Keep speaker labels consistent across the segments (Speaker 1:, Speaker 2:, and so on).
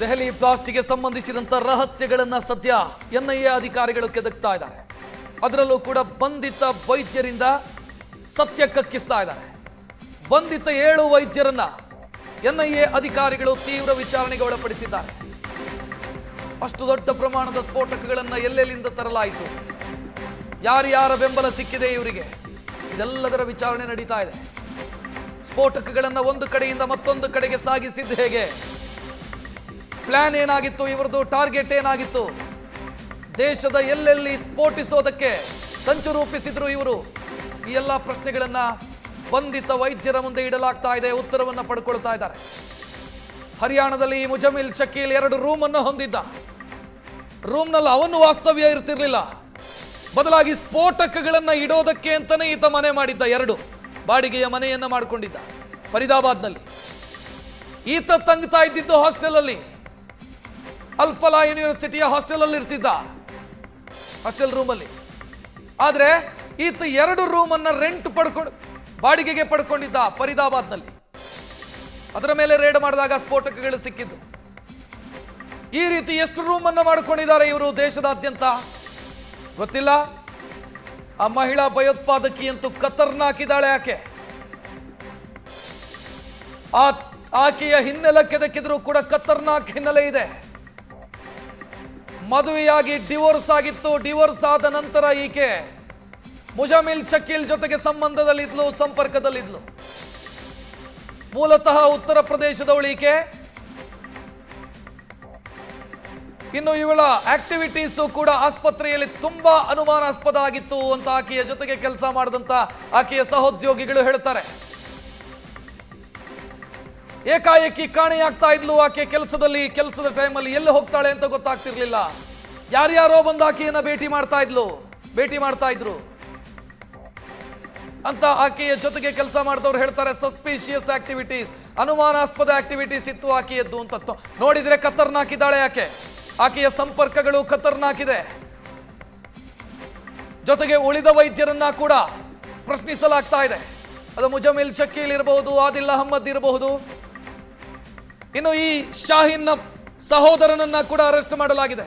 Speaker 1: ದೆಹಲಿ ಬ್ಲಾಸ್ಟ್ಗೆ ಸಂಬಂಧಿಸಿದಂತ ರಹಸ್ಯಗಳನ್ನ ಸದ್ಯ ಎನ್ಐಎ ಅಧಿಕಾರಿಗಳು ಕೆದಕ್ತಾ ಇದ್ದಾರೆ. ಅದರಲ್ಲೂ ಕೂಡ ಬಂಧಿತ ವೈದ್ಯರಿಂದ ಸತ್ಯ ಕಕ್ಕಿಸ್ತಾ ಇದ್ದಾರೆ. ಬಂಧಿತ ಏಳು ವೈದ್ಯರನ್ನ ಎನ್ಐಎ ಅಧಿಕಾರಿಗಳು ತೀವ್ರ ವಿಚಾರಣೆಗೆ ಒಳಪಡಿಸಿದ್ದಾರೆ. ಅಷ್ಟು ದೊಡ್ಡ ಪ್ರಮಾಣದ ಸ್ಫೋಟಕಗಳನ್ನ ಎಲ್ಲೆಲ್ಲಿಂದ ತರಲಾಯಿತು? ಯಾರ್ಯಾರ ಬೆಂಬಲ ಸಿಕ್ಕಿದೆ ಇವರಿಗೆ? ಇದೆಲ್ಲದರ ವಿಚಾರಣೆ ನಡೀತಾ ಇದೆ. ಸ್ಫೋಟಕಗಳನ್ನ ಒಂದು ಕಡೆಯಿಂದ ಮತ್ತೊಂದು ಕಡೆಗೆ ಸಾಗಿಸಿದ್ದು ಹೇಗೆ? ಪ್ಲಾನ್ ಏನಾಗಿತ್ತು? ಇವರದು ಟಾರ್ಗೆಟ್ ಏನಾಗಿತ್ತು? ದೇಶದ ಎಲ್ಲೆಲ್ಲಿ ಸ್ಫೋಟಿಸೋದಕ್ಕೆ ಸಂಚು ರೂಪಿಸಿದ್ರು ಇವರು? ಈ ಎಲ್ಲ ಪ್ರಶ್ನೆಗಳನ್ನ ಬಂಧಿತ ವೈದ್ಯರ ಮುಂದೆ ಇಡಲಾಗ್ತಾ ಇದೆ, ಉತ್ತರವನ್ನು ಪಡ್ಕೊಳ್ತಾ ಇದ್ದಾರೆ. ಹರಿಯಾಣದಲ್ಲಿ ಮುಜಮಿಲ್ ಶಕೀಲ್ ಎರಡು ರೂಮ್ ಹೊಂದಿದ್ದ. ರೂಮ್ನಲ್ಲಿ ಅವನು ವಾಸ್ತವ್ಯ ಇರ್ತಿರ್ಲಿಲ್ಲ. ಬದಲಾಗಿ ಸ್ಫೋಟಕಗಳನ್ನು ಇಡೋದಕ್ಕೆ ಅಂತಾನೆ ಈತ ಮನೆ ಮಾಡಿದ್ದ ಎರಡು. ಬಾಡಿಗೆಯ ಮನೆಯನ್ನ ಮಾಡಿಕೊಂಡಿದ್ದ, ಫರೀದಾಬಾದ್ನಲ್ಲಿ. ಈತ ತಂಗ್ತಾ ಇದ್ದಿದ್ದು ಹಾಸ್ಟೆಲ್ ಅಲ್ಲಿ ಅಲ್ಫಲಾ ಯೂನಿವರ್ಸಿಟಿಯ ಹಾಸ್ಟೆಲ್ ಅಲ್ಲಿ ಇರ್ತಿದ್ದ. ಹಾಸ್ಟೆಲ್ ರೂಮಲ್ಲಿ ಆದರೆ ಈತ ಎರಡು ರೂಮನ್ನು ರೆಂಟ್ ಪಡ್ಕೊಂಡು, ಬಾಡಿಗೆಗೆ ಪಡ್ಕೊಂಡಿದ್ದ ಫರೀದಾಬಾದ್ನಲ್ಲಿ. ಅದರ ಮೇಲೆ ರೇಡ್ ಮಾಡಿದಾಗ ಸ್ಫೋಟಕಗಳು ಸಿಕ್ಕಿದ್ದು. ಈ ರೀತಿ ಎಷ್ಟು ರೂಮನ್ನು ಮಾಡ್ಕೊಂಡಿದ್ದಾರೆ ಇವರು ದೇಶದಾದ್ಯಂತ? ಗೊತ್ತಿಲ್ಲ. ಆ ಮಹಿಳಾ ಭಯೋತ್ಪಾದಕಿ ಅಂತೂ ಕತರ್ನಾಕಿದ್ದಾಳೆ ಆಕೆ. ಆ, ಆಕೆಯ ಹಿನ್ನೆಲೆ ಕೆದಕಿದ್ರು ಕೂಡ ಖತರ್ನಾಕ್ ಹಿನ್ನೆಲೆ ಇದೆ. ಮದುವೆಯಾಗಿ ಡಿವೋರ್ಸ್ ಆಗಿತ್ತು. ಡಿವೋರ್ಸ್ ಆದ ನಂತರ ಈಕೆ ಮುಜಾಮಿಲ್ ಚಕ್ಕಿಲ್ ಜೊತೆಗೆ ಸಂಬಂಧದಲ್ಲಿದ್ಲು, ಸಂಪರ್ಕದಲ್ಲಿದ್ಲು. ಮೂಲತಃ ಉತ್ತರ ಪ್ರದೇಶದವಳು ಈಕೆ. ಇನ್ನು ಇವಳ ಆಕ್ಟಿವಿಟೀಸ್ ಕೂಡ ಆಸ್ಪತ್ರೆಯಲ್ಲಿ ತುಂಬಾ ಅನುಮಾನಾಸ್ಪದ ಆಗಿತ್ತು ಅಂತ ಆಕೆಯ ಜೊತೆಗೆ ಕೆಲಸ ಮಾಡಿದಂತ ಆಕೆಯ ಸಹೋದ್ಯೋಗಿಗಳು ಹೇಳ್ತಾರೆ. ಏಕಾಏಕಿ ಕಾಣೆಯಾಗ್ತಾ ಇದ್ಲು ಆಕೆ ಕೆಲಸದಲ್ಲಿ, ಕೆಲಸದ ಟೈಮಲ್ಲಿ ಎಲ್ಲಿ ಹೋಗ್ತಾಳೆ ಅಂತ ಗೊತ್ತಾಗ್ತಿರ್ಲಿಲ್ಲ. ಯಾರ್ಯಾರೋ ಬಂದು ಆಕೆಯನ್ನು ಭೇಟಿ ಮಾಡ್ತಾ ಇದ್ಲು, ಭೇಟಿ ಮಾಡ್ತಾ ಇದ್ರು. ಅಂತ ಆಕೆಯ ಜೊತೆಗೆ ಕೆಲಸ ಮಾಡಿದವ್ರು ಹೇಳ್ತಾರೆ ಸಸ್ಪಿಷಿಯಸ್ ಆಕ್ಟಿವಿಟೀಸ್ ಅನುಮಾನಾಸ್ಪದ ಆಕ್ಟಿವಿಟೀಸ್ ಇತ್ತು ಆಕೆಯದ್ದು ಅಂತ ನೋಡಿದ್ರೆ ಕತ್ತರ್ನಾಕಿದ್ದಾಳೆ ಆಕೆ. ಆಕೆಯ ಸಂಪರ್ಕಗಳು ಕತ್ತರ್ನಾಕಿದೆ. ಜೊತೆಗೆ ಉಳಿದ ವೈದ್ಯರನ್ನ ಕೂಡ ಪ್ರಶ್ನಿಸಲಾಗ್ತಾ ಇದೆ. ಅದು ಮುಜಮಿಲ್ ಶಕೀಲ್ ಇರಬಹುದು ಆದಿಲ್ ಅಹಮ್ಮದ್ ಇರಬಹುದು ಇನ್ನು ಈ ಶಾಹಿನ್ನ ಸಹೋದರನನ್ನ ಕೂಡ ಅರೆಸ್ಟ್ ಮಾಡಲಾಗಿದೆ.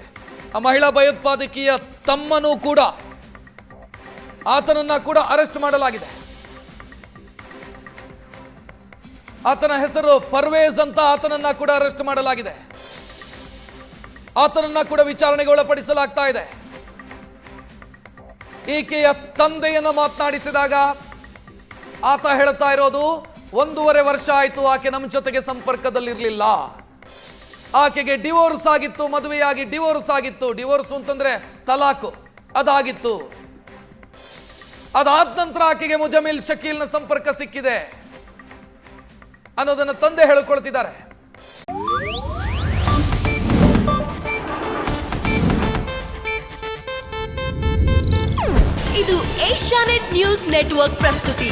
Speaker 1: ಆ ಮಹಿಳಾ ಭಯೋತ್ಪಾದಕಿಯ ತಮ್ಮನೂ ಕೂಡ ಆತನನ್ನ ಕೂಡ ಅರೆಸ್ಟ್ ಮಾಡಲಾಗಿದೆ. ಆತನ ಹೆಸರು ಪರ್ವೇಜ್ ಅಂತ ಆತನನ್ನ ಕೂಡ ಅರೆಸ್ಟ್ ಮಾಡಲಾಗಿದೆ. ಆತನನ್ನ ಕೂಡ ವಿಚಾರಣೆಗೆ ಒಳಪಡಿಸಲಾಗ್ತಾ ಇದೆ. ಈಕೆಯ ತಂದೆಯನ್ನು ಮಾತನಾಡಿಸಿದಾಗ ಆತ ಹೇಳ್ತಾ ಇರೋದು ಒಂದೂವರೆ ವರ್ಷ ಆಯಿತು ಆಕೆ ನಮ್ಮ ಜೊತೆಗೆ ಸಂಪರ್ಕದಲ್ಲಿರಲಿಲ್ಲ. ಆಕೆಗೆ ಡಿವೋರ್ಸ್ ಆಗಿತ್ತು, ಮದುವೆಯಾಗಿ ಡಿವೋರ್ಸ್ ಆಗಿತ್ತು. ಡಿವೋರ್ಸ್ ಅಂತಂದ್ರೆ ತಲಾಕು. ಅದಾಗಿತ್ತು. ಅದಾದ ನಂತರ ಆಕೆಗೆ ಮುಜಮಿಲ್ ಶಕೀಲ್ನ ಸಂಪರ್ಕ ಸಿಕ್ಕಿದೆ ಅನ್ನೋದನ್ನ ತಂದೆ ಹೇಳಿಕೊಳ್ತಿದ್ದಾರೆ.
Speaker 2: ಇದು ಏಷ್ಯಾನೆಟ್ ನ್ಯೂಸ್ ನೆಟ್ವರ್ಕ್ ಪ್ರಸ್ತುತಿ.